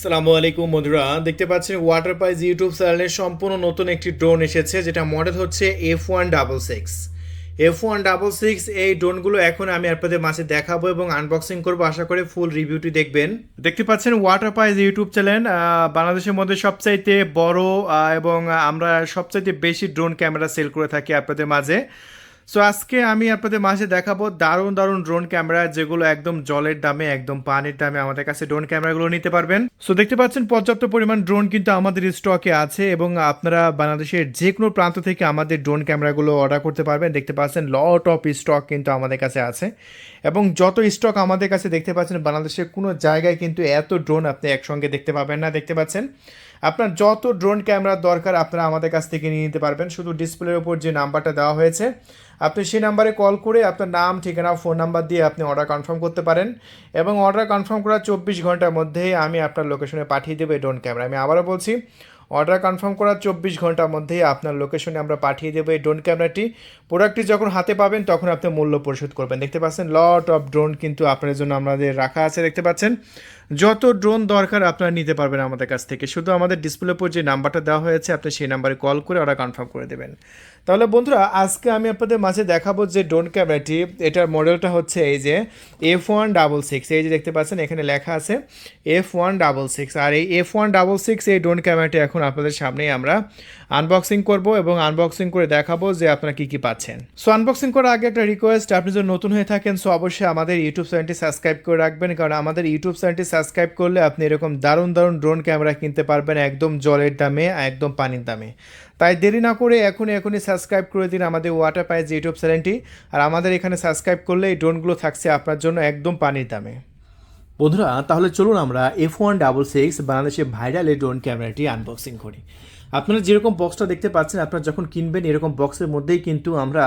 সালামু আলাইকুম বন্ধুরা, দেখতে পাচ্ছেন ওয়াটার পাইজ ইউটিউব চ্যানেলের সম্পূর্ণ নতুন একটি ড্রোন এসেছে, যেটা মডেল হচ্ছে F one double six F one double six এই ড্রোনগুলো এখন আমি আপনাদের মাঝে দেখাবো এবং আনবক্সিং করব, আশা করে ফুল রিভিউটি দেখবেন। দেখতে পাচ্ছেন ওয়াটার পাইজ ইউটিউব চ্যানেল বাংলাদেশের মধ্যে সবচাইতে বড় এবং আমরা সবচাইতে বেশি ড্রোন ক্যামেরা সেল করে থাকি আপনাদের মাঝে। সো আজকে আমি আপনাদের মাঝে দেখাবো দারুণ দারুণ ড্রোন ক্যামেরা যেগুলো একদম জলের দামে, একদম পানির দামে আমাদের কাছে ড্রোন ক্যামেরাগুলো নিতে পারবেন। সো দেখতে পাচ্ছেন পর্যাপ্ত পরিমাণ ড্রোন কিন্তু আমাদের স্টকে আছে এবং আপনারা বাংলাদেশের যে কোনো প্রান্ত থেকে আমাদের ড্রোন ক্যামেরাগুলো অর্ডার করতে পারবেন। দেখতে পাচ্ছেন লট অফ স্টক কিন্তু আমাদের কাছে আছে। এবং যত স্টক আমাদের কাছে দেখতে পাচ্ছেন, বাংলাদেশের কোনো জায়গায় কিন্তু এত ড্রোন আপনি একসঙ্গে দেখতে পাবেন না। দেখতে পাচ্ছেন আপনার যত ড্রোন ক্যামেরার দরকার, আপনারা আমাদের কাছ থেকে নিয়ে নিতে পারবেন। শুধু ডিসপ্লের উপর যে নাম্বারটা দেওয়া হয়েছে আপনি সেই নাম্বারে কল করে আপনার নাম, ঠিকানা ফোন নাম্বার দিয়ে আপনি অর্ডার কনফার্ম করতে পারেন এবং অর্ডার কনফার্ম করার চব্বিশ ঘণ্টার মধ্যেই আমি আপনার লোকেশনে পাঠিয়ে দেবো এই ড্রোন ক্যামেরা আমি আবারও বলছি অর্ডার কনফার্ম করার চব্বিশ ঘণ্টার মধ্যেই আপনার লোকেশনে আমরা পাঠিয়ে দেবো এই ড্রোন ক্যামেরাটি প্রোডাক্টটি যখন হাতে পাবেন, তখন আপনি মূল্য পরিশোধ করবেন। দেখতে পাচ্ছেন লট অফ ড্রোন কিন্তু আপনার জন্য আমাদের রাখা আছে, দেখতে পাচ্ছেন। যত ড্রোন দরকার আপনারা নিতে পারবেন আমাদের কাছ থেকে। শুধু আমাদের ডিসপ্লের উপর যে নাম্বারটা দেওয়া হয়েছে, আপনি সেই নাম্বারে কল করে অর্ডার কনফার্ম করে দেবেন। তাহলে বন্ধুরা, আজকে আমি আপনাদের মাঝে দেখাবো যে ড্রোন ক্যামেরাটি এটার মডেলটা হচ্ছে এই যে এফ ওয়ান ডাবল সিক্স এই যে দেখতে পাচ্ছেন, এখানে লেখা আছে এফ ওয়ান ডাবল সিক্স আর এই এফ ওয়ান ডাবল সিক্স এই ড্রোন ক্যামেরাটি এখন আপনাদের সামনেই আমরা আনবক্সিং করব এবং আনবক্সিং করে দেখাবো যে আপনারা কী কী পাচ্ছেন। সো আনবক্সিং করার আগে একটা রিকোয়েস্ট আপনি যদি নতুন হয়ে থাকেন সো অবশ্যই আমাদের ইউটিউব চ্যানেলটি সাবস্ক্রাইব করে রাখবেন, কারণ আমাদের ইউটিউব চ্যানেলটি সাবস্ক্রাইব করলে আপনি এরকম দারুণ দারুণ ড্রোন ক্যামেরা কিনতে পারবেন একদম জলের দামে, একদম পানির দামে। তাই দেরি না করে এখনই এখনই সাবস্ক্রাইব করে দিন আমাদের ওয়াটার পাইজ ইউটিউব চ্যানেলটি আর আমাদের এখানে সাবস্ক্রাইব করলে এই ড্রোনগুলো থাকছে আপনার জন্য একদম পানির দামে। বন্ধুরা, তাহলে চলুন আমরা এফ ওয়ান ডাবল সিক্স বাংলাদেশের ভাইরাল এই ড্রোন ক্যামেরাটি আনবক্সিং করি। আপনারা যেরকম বক্সটা দেখতে পাচ্ছেন, আপনারা যখন কিনবেন এরকম বক্সের মধ্যেই কিন্তু আমরা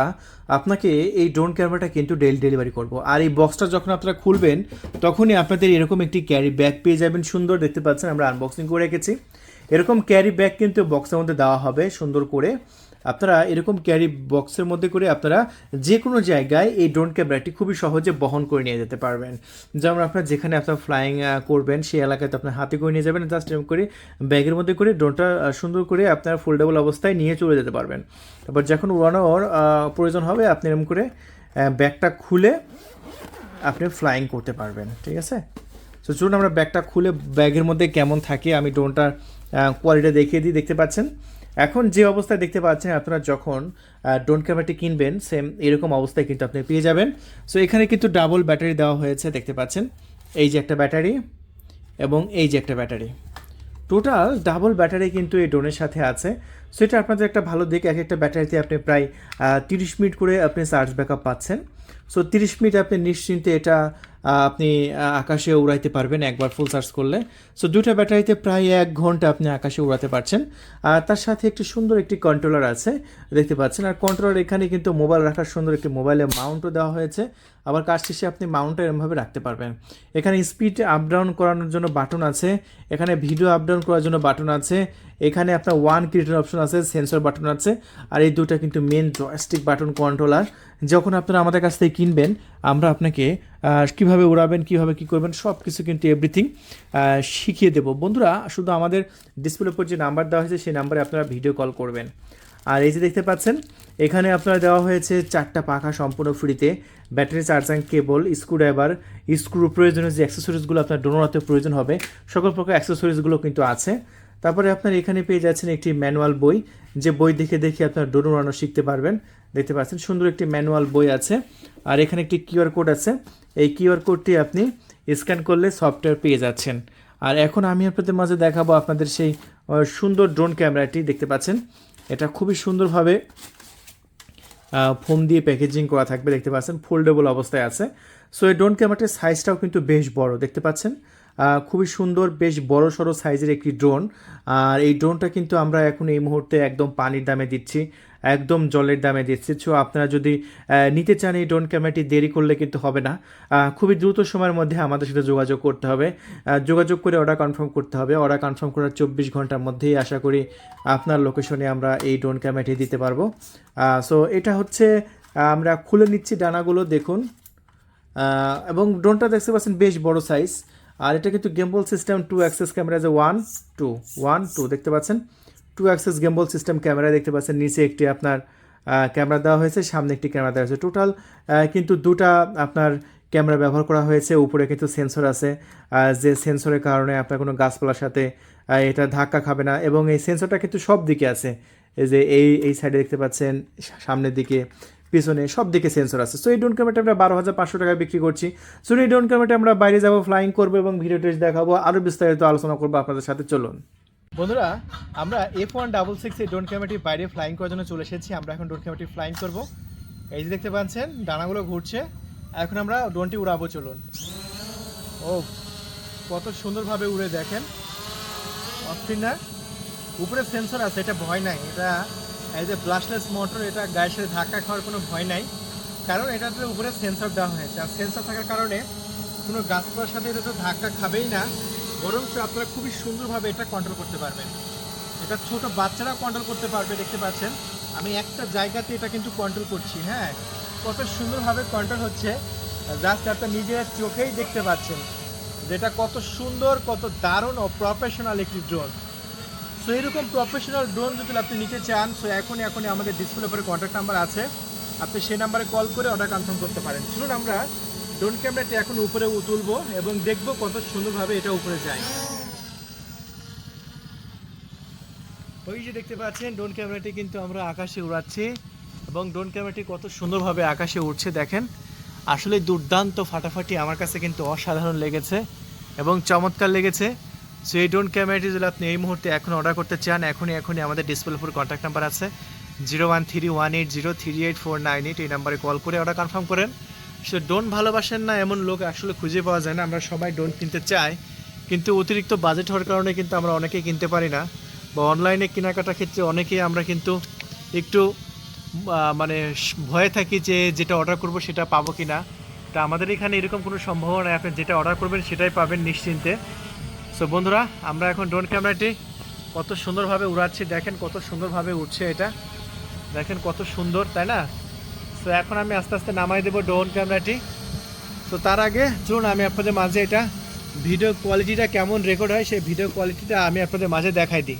আপনাকে এই ড্রোন ক্যামেরাটা কিন্তু ডেল ডেলিভারি করব। আর এই বক্সটা যখন আপনারা খুলবেন, তখনই আপনাদের এরকম একটি ক্যারি ব্যাগ পেয়ে যাবেন। সুন্দর দেখতে পাচ্ছেন, আমরা আনবক্সিং করে রেখেছি। এরকম ক্যারি ব্যাগ কিন্তু বক্সের মধ্যে দেওয়া হবে, সুন্দর করে। আপনারা এরকম ক্যারি বক্সের মধ্যে করে আপনারা যে কোনো জায়গায় এই ড্রোন ক্যামেরাটি খুবই সহজে বহন করে নিয়ে যেতে পারবেন। যেমন আপনার যেখানে আপনার ফ্লাইং করবেন, সেই এলাকাতে আপনার হাতে করে নিয়ে যাবেন জাস্ট এরকম করে ব্যাগের মধ্যে করে ড্রোনটা সুন্দর করে আপনার ফোল্ডেবল অবস্থায় নিয়ে চলে যেতে পারবেন। তারপর যখন উড়ানোর প্রয়োজন হবে, আপনি এরকম করে ব্যাগটা খুলে আপনি ফ্লাইং করতে পারবেন, ঠিক আছে? তো চলুন আমরা ব্যাগটা খুলে ব্যাগের মধ্যে কেমন থাকে, আমি ড্রোনটার কোয়ালিটি দেখিয়ে দিই, দেখতে পাচ্ছেন? এখন যে অবস্থায় দেখতে পাচ্ছেন আপনারা যখন ড্রোন ক্যামেরাটি কিনবেন সেম এরকম অবস্থায় কিন্তু আপনি পেয়ে যাবেন। সো এখানে কিন্তু ডাবল ব্যাটারি দেওয়া হয়েছে, দেখতে পাচ্ছেন। এই যে একটা ব্যাটারি এবং এই যে একটা ব্যাটারি টোটাল ডাবল ব্যাটারি কিন্তু এই ড্রোনের সাথে আছে। সো এটা আপনাদের একটা ভালো দিক, এক একটা ব্যাটারিতে আপনি প্রায় তিরিশ মিনিট করে আপনি চার্জ ব্যাকআপ পাচ্ছেন। সো তিরিশ মিনিট আপনি নিশ্চিন্তে এটা আপনি আকাশে উড়াইতে পারবেন, একবার ফুল চার্জ করলে। সো দুটা ব্যাটারিতে প্রায় এক ঘণ্টা আপনি আকাশে উড়াতে পারছেন। আর তার সাথে একটি সুন্দর একটি কন্ট্রোলার আছে, দেখতে পাচ্ছেন। আর কন্ট্রোলার এখানে কিন্তু মোবাইল রাখার সুন্দর একটি মোবাইলে মাউন্টও দেওয়া হয়েছে। আবার কাজ শেষে আপনি মাউন্টটা এরমভাবে রাখতে পারবেন। এখানে স্পিড আপ ডাউন করানোর জন্য বাটন আছে, এখানে ভিডিও আপ ডাউন করার জন্য বাটন আছে, এখানে আপনার ওয়ান ক্রিয়েটার অপশন আছে সেন্সর বাটন আছে, আর এই দুটো কিন্তু মেন জয়স্টিক বাটন কন্ট্রোলার যখন আপনারা আমাদের কাছ থেকে কিনবেন, আমরা আপনাকে কীভাবে উড়াবেন, কীভাবে কি করবেন সব কিছু কিন্তু এভরিথিং শিখিয়ে দেবো। বন্ধুরা, শুধু আমাদের ডিসপ্লের উপর যে নাম্বার দেওয়া হয়েছে, সেই নাম্বারে আপনারা ভিডিও কল করবেন। আর এই যে দেখতে পাচ্ছেন, এখানে আপনারা দেওয়া হয়েছে চারটা পাখা সম্পূর্ণ ফ্রিতে। Battery charging cable, screwdriver, screw প্রয়োজনীয় যে অ্যাক্সেসরিজগুলো আপনার ডোনোরাতে প্রয়োজন হবে, সকল প্রকার অ্যাক্সেসরিজগুলো কিন্তু আছে। তারপরে আপনার এখানে পেয়ে যাচ্ছেন একটি ম্যানুয়াল বই, যে বই দেখে দেখে আপনার ডোনো উড়ানো শিখতে পারবেন। দেখতে পাচ্ছেন, সুন্দর একটি ম্যানুয়াল বই আছে। আর এখানে একটি কিউআর কোড আছে। এই কিউআর কোডটি আপনি স্ক্যান করলে সফটওয়্যার পেয়ে যাচ্ছেন। আর এখন আমি আপনাদের মাঝে দেখাবো আপনাদের সেই সুন্দর ড্রোন ক্যামেরাটি, দেখতে পাচ্ছেন। এটা খুবই সুন্দরভাবে ফোম দিয়ে প্যাকেজিং করা থাকবে, দেখতে পাচ্ছেন ফোল্ডেবল অবস্থায় আছে। সো এই ড্রোন ক্যামেরাটির সাইজটাও কিন্তু বেশ বড়, দেখতে পাচ্ছেন। খুবই সুন্দর, বেশ বড় সড়ো সাইজের একটি ড্রোন। আর এই ড্রোনটা কিন্তু আমরা এখন এই মুহূর্তে একদম পানির দামে দিচ্ছি। একদম জলের দামে দিচ্ছি। সো আপনারা যদি নিতে চান এই ড্রোন ক্যামেরাটি, দেরি করলে কিন্তু হবে না। খুবই দ্রুত সময়ের মধ্যে আমাদের সাথে যোগাযোগ করতে হবে। যোগাযোগ করে অর্ডার কনফার্ম করতে হবে। অর্ডার কনফার্ম করার চব্বিশ ঘণ্টার মধ্যেই আশা করি আপনার লোকেশনে আমরা এই ড্রোন ক্যামেরাটি দিতে পারব। সো এটা হচ্ছে আমরা খুলে নিচ্ছি ডানাগুলো, দেখুন। এবং ড্রোনটা দেখতে পাচ্ছেন বেশ বড় সাইজ আর এটা কিন্তু gimbal system two axis camera যে ওয়ান টু ওয়ান টু দেখতে পাচ্ছেন। Two axis gimbal system camera দেখতে পাচ্ছেন, নিচে একটি আপনার ক্যামেরা দেওয়া হয়েছে, সামনে একটি ক্যামেরা দেওয়া হয়েছে। টোটাল কিন্তু দুটা আপনার ক্যামেরা ব্যবহার করা হয়েছে, উপরে কিন্তু সেন্সর আছে। যে সেন্সরের কারণে আপনার কোনো গাছপালার সাথে এটা ধাক্কা খাবে না এবং এই সেন্সরটা কিন্তু সব দিকে আছে। এই যে এই এই সাইডে দেখতে পাচ্ছেন সামনের দিকে, পিছনে সব দিকে সেন্সর আছে। সো এই ড্রোন ক্যামেরাটা আমরা বারো হাজার পাঁচশো টাকায় বিক্রি করছি। সো এই ড্রোন ক্যামেরাটা আমরা বাইরে যাব ফ্লাইং করব এবং ভিডিও টেস্ট দেখাবো। আরও বিস্তারিত আলোচনা করব আপনাদের সাথে। চলুন। বন্ধুরা, আমরা এফ ওয়ান ডাবল সিক্স এই ড্রোন ক্যামেরাটি বাইরে ফ্লাইং করার জন্য চলে এসেছি। আমরা এখন ড্রোন ক্যামেরাটি ফ্লাইং করব। এই যে দেখতে পাচ্ছেন, ডানাগুলো ঘুরছে। এখন আমরা ড্রোনটি উড়াবো, চলুন। ও, কত সুন্দরভাবে উড়ে দেখেন। অস্থির না? উপরে সেন্সর আছে, এটা ভয় নাই। এটা, এই যে ব্লাস্টলেস মোটর এটা গায়ের সাথে ধাক্কা খাওয়ার কোনো ভয় নাই। কারণ এটাতে উপরে সেন্সর দেওয়া হয়েছে। আর সেন্সর থাকার কারণে কোনো গাছপালার সাথে এটা তো ধাক্কা খাবেই না। বরং আপনারা খুবই সুন্দরভাবে এটা কন্ট্রোল করতে পারবেন। এটা ছোট বাচ্চারা কন্ট্রোল করতে পারবে, দেখতে পাচ্ছেন। আমি একটা জায়গাতে এটা কিন্তু কন্ট্রোল করছি হ্যাঁ। কত সুন্দরভাবে কন্ট্রোল হচ্ছে। জাস্ট আপনার নিজের চোখেই দেখতে পাচ্ছেন। যেটা কত সুন্দর, কত দারুণ ও প্রফেশনাল একটি ড্রোন সো এরকম প্রফেশনাল ড্রোন যদি আপনি নিতে চান সো এখনই এখনই আমাদের ডিসপ্লে উপরে কন্ট্যাক্ট নাম্বার আছে। আপনি সেই নাম্বারে কল করে অর্ডার কনফার্ম করতে পারেন। চলুন আমরা ড্রোন ক্যামেরাটি এখন উপরে তুলবো এবং দেখব কত সুন্দরভাবে এটা উপরে যায়। ওই যে দেখতে পাচ্ছেন ড্রোন ক্যামেরাটি কিন্তু আমরা আকাশে উড়াচ্ছি এবং ড্রোন ক্যামেরাটি কত সুন্দরভাবে আকাশে উঠছে দেখেন। আসলে দুর্দান্ত ফাটাফাটি আমার কাছে কিন্তু অসাধারণ লেগেছে এবং চমৎকার লেগেছে। সো এই ড্রোন ক্যামেরাটি যদি আপনি এই মুহূর্তে এখন অর্ডার করতে চান, এখনই এখনই আমাদের ডিসপ্লে উপর কন্ট্যাক্ট নাম্বার আছে। Zero one three one eight zero three eight four nine eight এই নাম্বারে কল করে অর্ডার কনফার্ম করেন। সে ড্রোন ভালোবাসেন না, এমন লোক আসলে খুঁজে পাওয়া যায় না। আমরা সবাই ড্রোন কিনতে চাই, কিন্তু অতিরিক্ত বাজেট হওয়ার কারণে কিন্তু আমরা অনেকেই কিনতে পারি না। বা অনলাইনে কেনাকাটার ক্ষেত্রে অনেকেই আমরা কিন্তু একটু মানে ভয়ে থাকি যে যেটা অর্ডার করব সেটা পাবো কি না তা আমাদের এখানে এরকম কোনো সম্ভাবনা আপনি যেটা অর্ডার করবেন সেটাই পাবেন নিশ্চিন্তে। সো বন্ধুরা, আমরা এখন ড্রোন ক্যামেরাটি কত সুন্দরভাবে উড়াচ্ছি। দেখেন কত সুন্দরভাবে উঠছে এটা। দেখেন কত সুন্দর, তাই না? তো এখন আমি আস্তে আস্তে নামাই দেবো ড্রোন ক্যামেরাটি। তো তার আগে চলুন, আমি আপনাদের মাঝে এটা ভিডিও কোয়ালিটিটা কেমন রেকর্ড হয়, সেই ভিডিও কোয়ালিটিটা আমি আপনাদের মাঝে দেখাই দিই।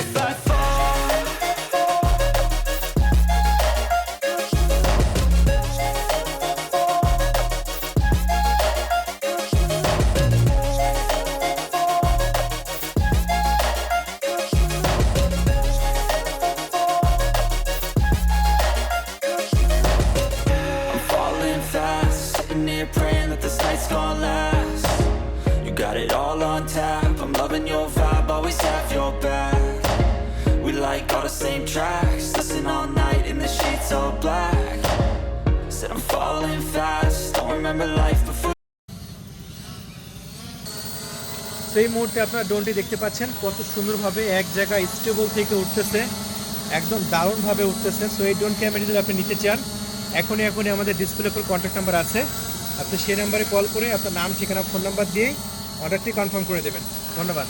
like all the same tracks, listen all night in the sheets all black. Said I'm falling fast, don't remember life before. সেই মুহূর্তে আপনারা ড্রোনটি দেখতে পাচ্ছেন কত সুন্দরভাবে এক জায়গায় স্টেবল থেকে উঠতেছে একদম দারুণভাবে উঠতেছে। সো এই ড্রোন ক্যামেরা যদি আপনি নিতে চান এখনই এখনই আমাদের ডিসপ্লে উপর কন্ট্যাক্ট নাম্বার আছে। আপনি সেই নাম্বারে কল করে আপনার নাম ঠিকানা ফোন নাম্বার দিয়েই অর্ডারটি কনফার্ম করে দেবেন। ধন্যবাদ।